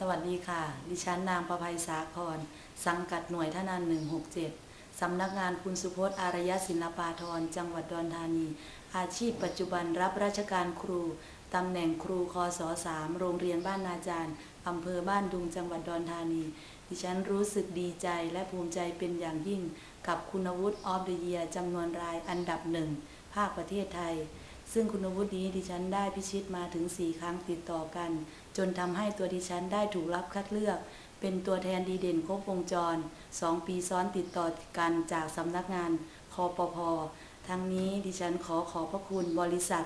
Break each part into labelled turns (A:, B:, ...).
A: สวัสดีค่ะ ดิฉันนางประภัยสาคร สังกัดหน่วยทนาน 167 สำนักงานคุณสุพจน์อารยศิลปาธร จังหวัดดอนธานี อาชีพปัจจุบันรับราชการครู ตำแหน่งครูคศ3โรงเรียนบ้านนาจารย์ อำเภอบ้านดุงจังหวัดดอนธานี ดิฉันรู้สึกดีใจและภูมิใจเป็นอย่างยิ่ง กับคุณวุฒิออฟเดเยียจำนวนรายอันดับหนึ่งภาคประเทศไทย ซึ่งคุณวุฒินี้ดิฉันได้พิชิตมาถึง 4 ครั้งติดต่อกัน จนทำให้ตัวดิฉันได้ถูกรับคัดเลือก เป็นตัวแทนดีเด่นครบวงจร 2 ปีซ้อนติดต่อกันจากสำนักงานคอปพทั้งนี้ดิฉันขอขอบพระคุณบริษัท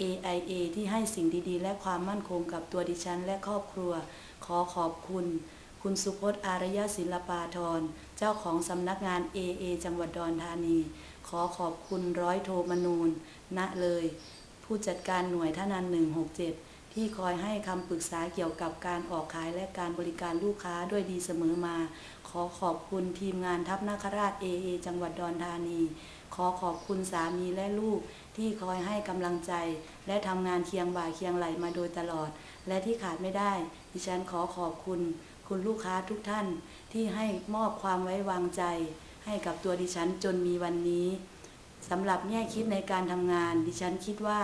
A: AIA ที่ให้สิ่งดีๆ และความมั่นคงกับตัวดิฉันและครอบครัว ขอขอบคุณ คุณสุพจน์อารยศิลปาธร เจ้าของสำนักงาน AA จังหวัดดอนธานี ขอขอบคุณร้อยโทมนูนณเลย ผู้จัดการหน่วยท่านัน 167 ที่คอยให้คำปรึกษาเกี่ยวกับการออกขายและการบริการลูกค้าด้วยดีเสมอมา ขอขอบคุณทีมงานทัพนาคราช AA จังหวัดดอนธานี ขอขอบคุณสามีและลูกที่คอยให้กำลังใจ และทำงานเคียงบ่าเคียงไหลมาโดยตลอด และที่ขาดไม่ได้ ดิฉันขอขอบคุณ คุณลูกค้าทุกท่านที่ให้มอบความไว้วางใจ ให้กับตัวดิฉันจนมีวันนี้สำหรับแง่คิดในการทำงาน ดิฉันคิดว่า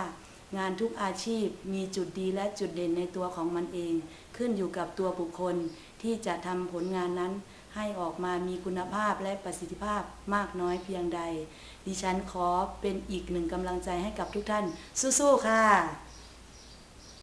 A: งานทุกอาชีพมีจุดดีและจุดเด่นในตัวของมันเอง ขึ้นอยู่กับตัวบุคคลที่จะทำผลงานนั้น ให้ออกมามีคุณภาพและประสิทธิภาพมากน้อยเพียงใด ดิฉันขอเป็นอีกหนึ่งกำลังใจให้กับทุกท่าน สู้ๆค่ะ